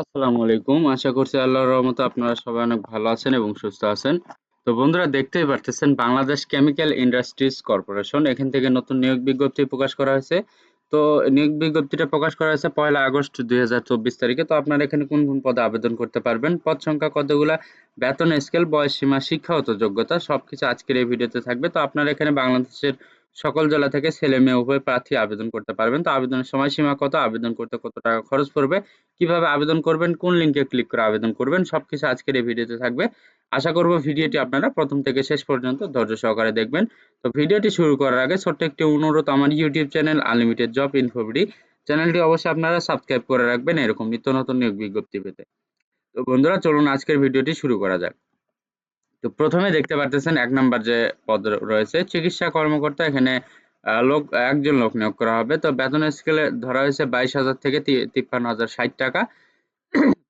আসসালামু আলাইকুম। আশা করছি আল্লাহর রহমতে আপনারা সবাই অনেক ভালো আছেন এবং সুস্থ আছেন। তো বন্ধুরা দেখতেই পারতেছেন বাংলাদেশ কেমিক্যাল ইন্ডাস্ট্রিজ কর্পোরেশন এখান থেকে নতুন নিয়োগ বিজ্ঞপ্তি প্রকাশ করা হয়েছে। তো নিয়োগ বিজ্ঞপ্তিটা প্রকাশ করা হয়েছে পয়লা আগস্ট ২০২৪ তারিখে। তো আপনারা এখানে কোন, কোন পদে আবেদন করতে পারবেন, পদ সংখ্যা কতগুলা, বেতন স্কেল, বয়স সীমা, শিক্ষাগত যোগ্যতা সবকিছু আজকের এই ভিডিওতে থাকবে। তো আপনারা এখানে বাংলাদেশের সকল জেলা থেকে ছেলে মেয়ে উভয় প্রার্থী আবেদন করতে পারবেন। তো আবেদনের সময়সীমা কত, আবেদন করতে কত টাকা খরচ পড়বে, কীভাবে আবেদন করবেন, কোন লিঙ্কে ক্লিক করে আবেদন করবেন সবকিছু আজকের এই ভিডিওতে থাকবে। আশা করব ভিডিওটি আপনারা প্রথম থেকে শেষ পর্যন্ত ধৈর্য সহকারে দেখবেন। তো ভিডিওটি শুরু করার আগে ছোট্ট একটি অনুরোধ আমার YouTube channel unlimited job Info BD চ্যানেলটি অবশ্যই আপনারা সাবস্ক্রাইব করে রাখবেন এরকম নিত্য নতুন নিয়োগ বিজ্ঞপ্তি পেতে। তো বন্ধুরা চলুন আজকের ভিডিওটি শুরু করা যাক। তো প্রথমে দেখতে পারতেছেন এক নাম্বার যে পদ রয়েছে, চিকিৎসা কর্মকর্তা এখানে লোক, একজন লোক নিয়োগ করা হবে। তো বেতন স্কেলে ধরা হয়েছে বাইশ হাজার থেকে তিপ্পান্ন হাজার ষাট টাকা।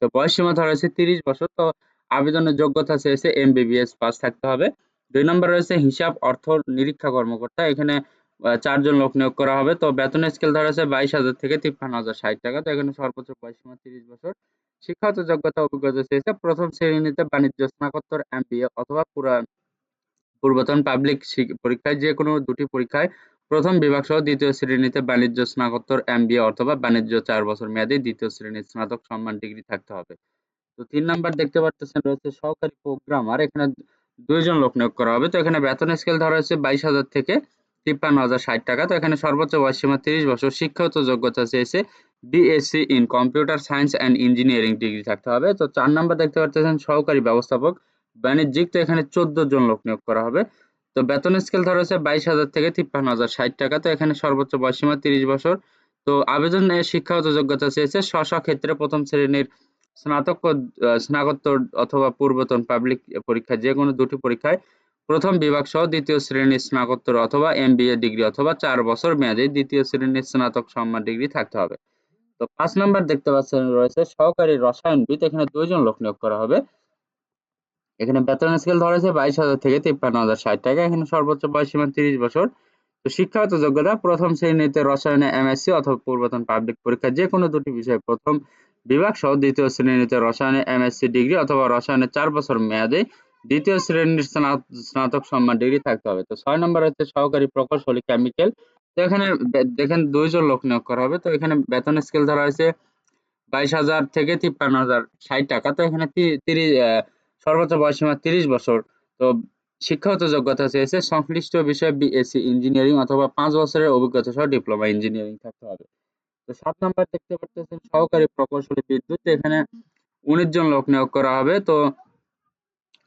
তো বয়স সীমা ধরা হয়েছে তিরিশ বছর। তো আবেদনের যোগ্যতা চেয়েছে এমবিবিএস পাস থাকতে হবে। দুই নম্বর রয়েছে হিসাব অর্থ নিরীক্ষা কর্মকর্তা। এখানে চারজন লোক নিয়োগ করা হবে। তো বেতন স্কেল ধরা হয়েছে বাইশ হাজার থেকে তিপ্পান্ন হাজার ষাট টাকা। তো এখানে সর্বোচ্চ বয়স সীমা তিরিশ বছর। শিক্ষাগত যোগ্যতা অভিজ্ঞতা চেয়েছে প্রথম শ্রেণীতে বাণিজ্য স্নাতকোত্তর এমবিএ অথবা পুরা পূর্বতন পাবলিক পরীক্ষায় যে কোনো দুটি পরীক্ষায় প্রথম বিভাগ সহ দ্বিতীয় শ্রেণীতে বাণিজ্য স্নাতকোত্তর এমবিএ অথবা বাণিজ্য চার বছর মেয়াদী দ্বিতীয় শ্রেণির স্নাতক সম্মান ডিগ্রি থাকতে হবে। তো তিন নাম্বার দেখতে পাচ্ছেন রয়েছে সহকারী প্রোগ্রামার এখানে দুইজন লোক নিয়োগ করা হবে। তো এখানে বেতন স্কেল ধরা হয়েছে বাইশ হাজার থেকে তিপ্পান্ন হাজার ষাট টাকা। তো এখানে সর্বোচ্চ বয়স সীমা তিরিশ বছর। শিক্ষাগত যোগ্যতা চেয়েছে BSc in computer science and engineering degree থাকতে হবে। তো চার নাম্বার দেখতে পাচ্ছেন সহকারী ব্যবস্থাপক। বাণিজ্যিক তো এখানে চোদ্দ জন লোক নিয়োগ করা হবে। তো বেতন স্কেল ধরা হয়েছে বাইশ হাজার থেকে তিপ্পান্ন হাজার ষাট টাকা। তো এখানে সর্বোচ্চ বয়সীমা তিরিশ বছর। তো আবেদন শিক্ষাগত যোগ্যতা চেয়েছে স্ব স্ব ক্ষেত্রে প্রথম শ্রেণির স্নাতক স্নাতকোত্তর অথবা পূর্বতন পাবলিক পরীক্ষা যে কোনো দুটি পরীক্ষায় প্রথম বিভাগ সহ দ্বিতীয় শ্রেণির স্নাতকোত্তর অথবা এমবিএ ডিগ্রি অথবা চার বছর মেয়াদী দ্বিতীয় শ্রেণির স্নাতক সম্মান ডিগ্রি থাকতে হবে। তো পাঁচ নাম্বার দেখতে পাচ্ছেন রয়েছে সহকারী রসায়নবিদ এখানে দুইজন লোক নিয়োগ করা হবে। এখানে বেতন স্কেল ধরা হয়েছে বাইশ হাজার থেকে তিপ্পান্ন হাজার ষাট টাকা। এখানে সর্বোচ্চ বয়স সীমা তিরিশ বছর। তো শিক্ষাগত যোগ্যতা, প্রথম শ্রেণীতে রসায়নে এমএসসি অথবা পূর্বতন পাবলিক পরীক্ষা, যে কোনো দুটি বিষয়ে প্রথম বিভাগ সহ দ্বিতীয় শ্রেণীতে রসায়নে এমএসসি ডিগ্রি অথবা রসায়নের চার বছর মেয়াদে দ্বিতীয় শ্রেণির স্নাতক সম্মান ডিগ্রি থাকতে হবে। তো ছয় নম্বর হচ্ছে সহকারী প্রকৌশলী কেমিক্যাল তো এখানে দেখেন দুইজন লোক নিয়োগ করা হবে। তো এখানে বেতন স্কেল ধরা হয়েছে বাইশ হাজার থেকে তিপ্পান্ন হাজার ষাট টাকা। তো এখানে তিরিশ সর্বোচ্চ বয়সীমা তিরিশ বছর। তো শিক্ষাগত যোগ্যতা চেয়েছে সংশ্লিষ্ট বিষয়ে বিএসসি ইঞ্জিনিয়ারিং অথবা পাঁচ বছরের অভিজ্ঞতা সহ ডিপ্লোমা ইঞ্জিনিয়ারিং থাকতে হবে। তো সাত নম্বর দেখতে পাচ্ছেন সহকারী প্রকৌশলী বিদ্যুৎ। এখানে উনিশ জন লোক নিয়োগ করা হবে। তো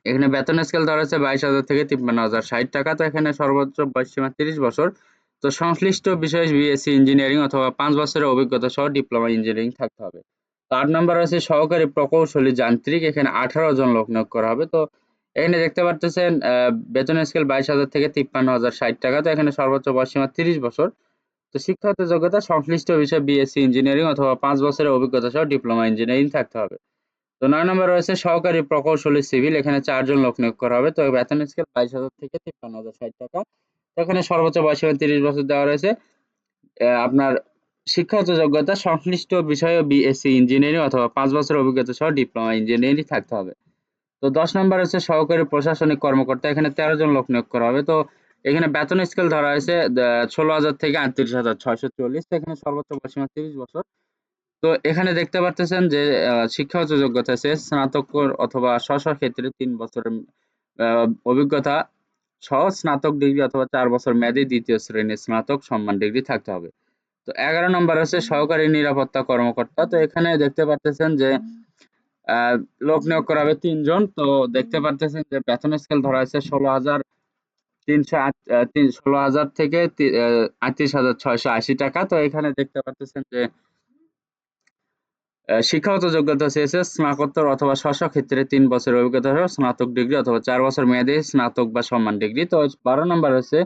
এখানে বেতন স্কেল ধরা হচ্ছে বাইশ হাজার থেকে তিপ্পান্ন হাজার। ষাট টাকা তো এখানে সর্বোচ্চ বয়সীমা তিরিশ বছর। তো সংশ্লিষ্ট বিষয়ে বিএসসি ইঞ্জিনিয়ারিং অথবা পাঁচ বছরের অভিজ্ঞতা সহ ডিপ্লোমা ইঞ্জিনিয়ারিং থাকতে হবে। আট নাম্বার আছে সহকারী প্রকৌশলী যান্ত্রিক, এখানে আঠারো জন লোক নিয়োগ করা হবে। তো এখানে দেখতে পাচ্ছেন বেতন স্কেল বাইশ হাজার থেকে তিপ্পান্ন হাজার, ষাট টাকা তো এখানে সর্বোচ্চ বয়সীমা তিরিশ বছর। তো শিক্ষাগত যোগ্যতা, সংশ্লিষ্ট বিষয় বিএসসি ইঞ্জিনিয়ারিং অথবা পাঁচ বছরের অভিজ্ঞতা সহ ডিপ্লোমা ইঞ্জিনিয়ারিং থাকতে হবে। তো নয় নম্বর রয়েছে সহকারী প্রকৌশলী সিভিল, এখানে চারজন লোক নিয়োগ করা হবে। তো বেতন স্কেল বাইশ হাজার থেকে তিপ্পান্ন হাজার, ষাট টাকা। এখানে সর্বোচ্চ বয়সীমা তিরিশ বছর দেওয়া রয়েছে। আপনার শিক্ষাগত যোগ্যতা সংশ্লিষ্ট বিষয়ে বিএসসি ইঞ্জিনিয়ারিং অথবা পাঁচ বছর অভিজ্ঞতা সহ ডিপ্লোমা ইঞ্জিনিয়ারিং থাকতে হবে। তো দশ নম্বর হচ্ছে সহকারী প্রশাসনিক কর্মকর্তা, এখানে তেরো জন লোক নিয়োগ করা হবে। তো এখানে বেতন স্কেল ধরা হয়েছে ষোলো হাজার থেকে আটত্রিশ হাজার ছয়শো চল্লিশ। এখানে সর্বোচ্চ বয়সীমা তিরিশ বছর। তো এখানে দেখতে পাচ্ছেন যে শিক্ষাগত যোগ্যতা আছে স্নাতক অথবা স্ব ক্ষেত্রে তিন বছরের অভিজ্ঞতা সহ স্নাতক ডিগ্রি অথবা চার বছর মেয়াদী দ্বিতীয় শ্রেণির স্নাতক সম্মান ডিগ্রি থাকতে হবে। তো এগারো নম্বর আছে সহকারী নিরাপত্তা কর্মকর্তা। তো এখানে দেখতে পাচ্ছেন যে লোক নিয়োগ করা হবে তিনজন। তো দেখতে পাচ্ছেন যে, বেতন স্কেল ধরা হয়েছে ষোলো হাজার তিনশো ষোলো হাজার থেকে আটত্রিশ হাজার ছয়শো আশি টাকা। তো এখানে দেখতে পাচ্ছেন যে শিক্ষাগত যোগ্যতা চেয়েছে স্নাতকোত্তর অথবা স্ব ক্ষেত্রে তিন বছরের অভিজ্ঞতা সহ স্নাতক ডিগ্রি অথবা চার বছর মেয়াদী স্নাতক বা সম্মান ডিগ্রি। তো বারো নম্বর হচ্ছে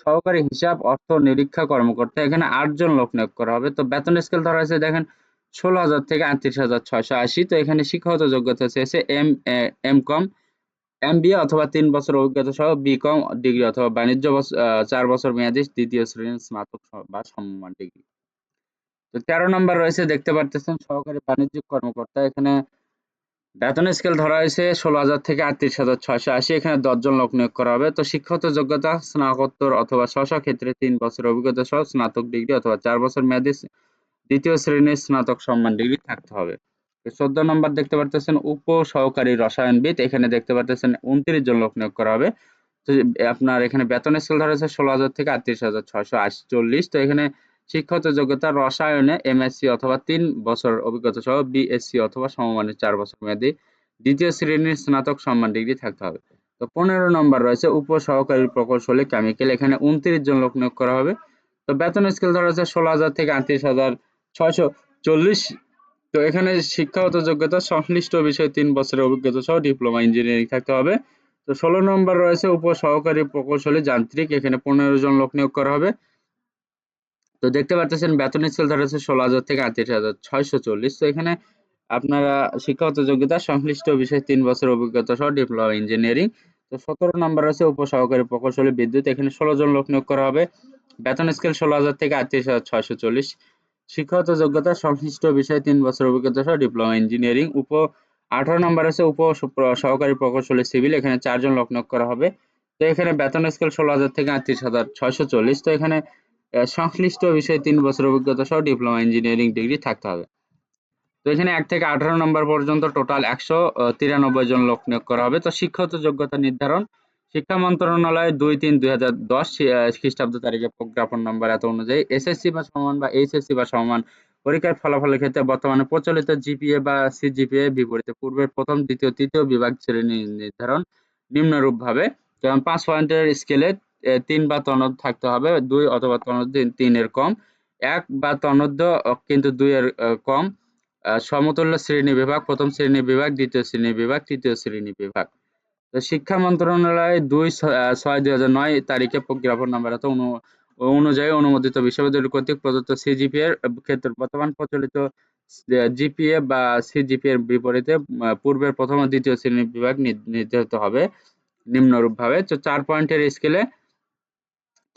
সহকারী হিসাব অর্থ নিরীক্ষা কর্মকর্তা, এখানে আটজন লোক নিয়োগ করা হবে। তো বেতন স্কেল ধরা হয়েছে, দেখেন, ষোলো হাজার থেকে আটত্রিশ হাজার ছয়শো আশি। তো এখানে শিক্ষাগত যোগ্যতা চেয়েছে M M com, M B অথবা তিন বছর অভিজ্ঞতা সহ বি কম ডিগ্রি অথবা বাণিজ্য চার বছর মেয়াদী দ্বিতীয় শ্রেণির স্নাতক বা সম্মান ডিগ্রি। তো তেরো নম্বর রয়েছে, দেখতে পারতেছেন, সহকারী বাণিজ্যিক কর্মকর্তা। এখানে বেতন স্কেল ধরা হয়েছে ষোলো হাজার থেকে আটত্রিশ হাজার ছয়শো আশি। এখানে দশজন লোক নিয়োগ করা হবে। তো শিক্ষাগত যোগ্যতা, স্নাতকোত্তর অথবা স্ব ক্ষেত্রে তিন বছর অভিজ্ঞতা সহ স্নাতক ডিগ্রি অথবা চার বছর মেয়াদী দ্বিতীয় শ্রেণির স্নাতক সম্মান ডিগ্রি থাকতে হবে। চোদ্দ নম্বর দেখতে পারতেছেন উপ সহকারী রসায়নবিদ। এখানে দেখতে পারতেছেন, উনত্রিশ জন লোক নিয়োগ করা হবে। তো আপনার এখানে বেতন স্কেল ধরা হয়েছে ষোলো হাজার থেকে আটত্রিশ হাজার ছয়শো আটচল্লিশ। তো এখানে শিক্ষাগত যোগ্যতা রসায়নে এমএসসি অথবা তিন বছর অভিজ্ঞতা সহ বিএসসি অথবা সমমানের চার বছর মেয়াদী দ্বিতীয় শ্রেণির স্নাতক সম্মান ডিগ্রি থাকতে হবে। তো পনেরো নম্বর রয়েছে উপ সহকারী প্রকৌশলী কেমিক্যাল। এখানে উনত্রিশ জন লোক নিয়োগ করা হবে। তো বেতন স্কেল ধরা হচ্ছে ষোলো হাজার থেকে আটত্রিশ হাজার ছয়শো চল্লিশ। তো এখানে শিক্ষাগত যোগ্যতা সংশ্লিষ্ট বিষয়ে তিন বছরের অভিজ্ঞতা সহ ডিপ্লোমা ইঞ্জিনিয়ারিং থাকতে হবে। তো ষোলো নম্বর রয়েছে উপ সহকারী প্রকৌশলী যান্ত্রিক। এখানে পনেরো জন লোক নিয়োগ করা হবে। তো দেখতে পাচ্ছেন বেতন স্কেল ধরা হচ্ছে ষোলো হাজার থেকে আটত্রিশ হাজার ছয়শো চল্লিশ। তো এখানে আপনারা শিক্ষাগত যোগ্যতা, সংশ্লিষ্ট বিষয়ে তিন বছর অভিজ্ঞতা সহ ডিপ্লোমা ইঞ্জিনিয়ারিং তো সতেরো নম্বর আছে, উপসহকারী প্রকৌশলী বিদ্যুৎ। এখানে ষোলো জন লোক নিয়োগ করা হবে। বেতন স্কেল ষোলো হাজার থেকে আটত্রিশ হাজার ছয়শো চল্লিশ। শিক্ষাগত যোগ্যতা, সংশ্লিষ্ট বিষয়ে তিন বছর অভিজ্ঞতা সহ ডিপ্লোমা ইঞ্জিনিয়ারিং উপ আঠারো নম্বর আছে উপ সহকারী প্রকৌশলী সিভিল এখানে চারজন লোক নিয়োগ করা হবে। তো এখানে বেতন স্কেল ষোলো হাজার থেকে আটত্রিশ হাজার ছয়শো চল্লিশ। তো এখানে সংশ্লিষ্ট বিষয়ে তিন বছর অভিজ্ঞতা সহ ডিপ্লোমা ইঞ্জিনিয়ারিং ডিগ্রি থাকতে হবে। তো এখানে এক থেকে আঠারো নম্বর পর্যন্ত টোটাল একশো তিরানব্বই জন লোক নিয়োগ করা হবে। তো শিক্ষাগত যোগ্যতা নির্ধারণ, শিক্ষা মন্ত্রণালয় দুই তিন দুই হাজার দশ খ্রিস্টাব্দ তারিখে প্রজ্ঞাপন নম্বর এত অনুযায়ী এসএসসি বা সমান বা এইচএসসি বা সমান পরীক্ষার ফলাফলের ক্ষেত্রে বর্তমানে প্রচলিত জিপিএ বা সিজিপিএ বিপরীতে পূর্বের প্রথম, দ্বিতীয়, তৃতীয় বিভাগ শ্রেণি নির্ধারণ নিম্নরূপ ভাবে যেমন পাঁচ পয়েন্টের স্কেলে তিন বা তনদ থাকতে হবে, দুই অথবা তনদ তিনের কম। এক বা তনদ্য কিন্তু দুইয়ের কম। সমতুল্য শ্রেণি বিভাগ, প্রথম শ্রেণি বিভাগ, দ্বিতীয় শ্রেণি বিভাগ, তৃতীয় শ্রেণি বিভাগ। তো শিক্ষা মন্ত্রণালয় দুই ছয় দুই হাজার নয় তারিখে প্রজ্ঞাপন নাম্বার এত অনুযায়ী অনুমোদিত বিশ্ববিদ্যালয় কর্তৃক প্রদত্ত সিজিপি এর ক্ষেত্রে বর্তমান প্রচলিত জিপিএ বা সিজিপি এর বিপরীতে পূর্বের প্রথম ও দ্বিতীয় শ্রেণি বিভাগ নির্ধারিত হবে নিম্নরূপ ভাবে তো চার পয়েন্টের স্কেলে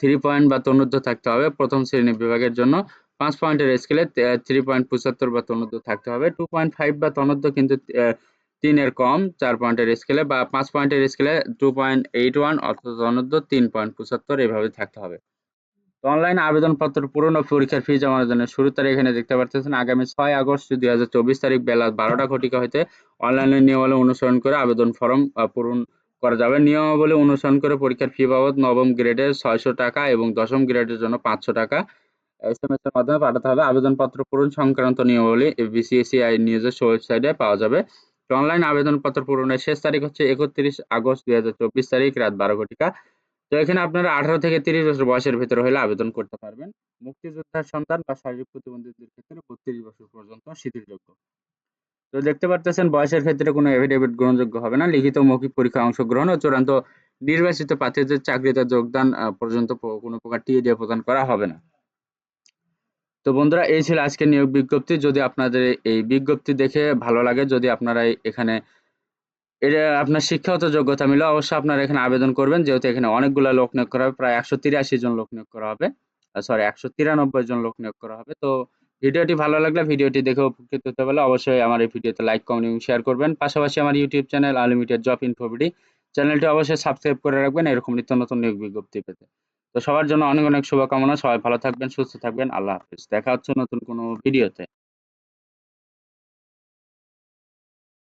থ্রি পয়েন্ট বা তনুদ্ধ থাকতে হবে প্রথম শ্রেণি বিভাগের জন্য। পাঁচ পয়েন্টের স্কেলে থ্রি পয়েন্ট পঁচাত্তর বা তনুদ্ধ থাকতে হবে। টু পয়েন্ট ফাইভ বা তনুদ্ধ কিন্তু তিনের কম, চার পয়েন্টের স্কেলে বা পাঁচ পয়েন্টের স্কেলে টু পয়েন্ট এইট ওয়ান অর্থাৎ তনুদ্ধ তিন পয়েন্ট পঁচাত্তর এভাবে থাকতে হবে। তো অনলাইন আবেদনপত্র পূরণ ও পরীক্ষার ফি জমার জন্য শুরু তারিখ এখানে দেখতে পাচ্ছেন আগামী ছয় আগস্ট দুই হাজার চব্বিশ তারিখ বেলা বারোটা ঘটিকা হইতে অনলাইনে নিয়মাবলী অনুসরণ করে আবেদন ফর্ম পূরণ করা যাবে। নিয়মাবলী অনুসরণ করে পরীক্ষার ফি বাবদ নবম গ্রেডের ছয়শো টাকা এবং দশম গ্রেডের জন্য পাঁচশো টাকা এসএমএস এর মাধ্যমে পাঠাতে হবে আবেদনপত্র পূরণ সংক্রান্ত নিয়মাবলী বিসিএসিআই নিজস্ব ওয়েবসাইটে পাওয়া যাবে। অনলাইন আবেদনপত্র পূরণের শেষ তারিখ হচ্ছে একত্রিশ আগস্ট দুই হাজার চব্বিশ তারিখ, রাত বারো ঘটিকা। তো এখানে আপনারা আঠারো থেকে তিরিশ বছর বয়সের ভিতরে হলে আবেদন করতে পারবেন। মুক্তিযোদ্ধার সন্তান বা শারীরিক প্রতিবন্ধীদের ক্ষেত্রে বত্রিশ বছর পর্যন্ত শিথিলযোগ্য। তো দেখতে পারতেছেন বয়সের ক্ষেত্রে কোনো এফিডেভিট গ্রহণযোগ্য হবে না। লিখিত মৌখিক পরীক্ষা অংশগ্রহণ ও চূড়ান্ত নির্বাচিত প্রার্থীদের চাকরিতে যোগদান পর্যন্ত কোনো প্রকার টিএডিএ প্রদান করা হবে না। তো বন্ধুরা, এই ছিল আজকের নিয়োগ বিজ্ঞপ্তি। যদি আপনাদের এই বিজ্ঞপ্তি দেখে ভালো লাগে, যদি আপনারা এখানে এটা আপনার শিক্ষাগত যোগ্যতা মিলে অবশ্যই আপনারা এখানে আবেদন করবেন। যেহেতু এখানে অনেকগুলো লোক নিয়োগ করা হবে, প্রায় একশো তিরাশি জন লোক নিয়োগ করা হবে। সরি একশো তিরানব্বই জন লোক নিয়োগ করা হবে। তো ভিডিওটি ভালো লাগলে ভিডিওটি দেখে উপকৃত হতে পারলে অবশ্যই আমার এই ভিডিওতে লাইক কমেন্ট এবং শেয়ার করবেন। পাশাপাশি আমার YouTube channel unlimited job info BD চ্যানেলটি অবশ্যই সাবস্ক্রাইব করে রাখবেন, এরকম নিত্য নতুন নিয়োগ বিজ্ঞপ্তি পেতে। তো সবার জন্য অনেক অনেক শুভকামনা, সবাই ভালো থাকবেন, সুস্থ থাকবেন, আল্লাহ হাফিজ। দেখা হচ্ছে নতুন কোনো ভিডিওতে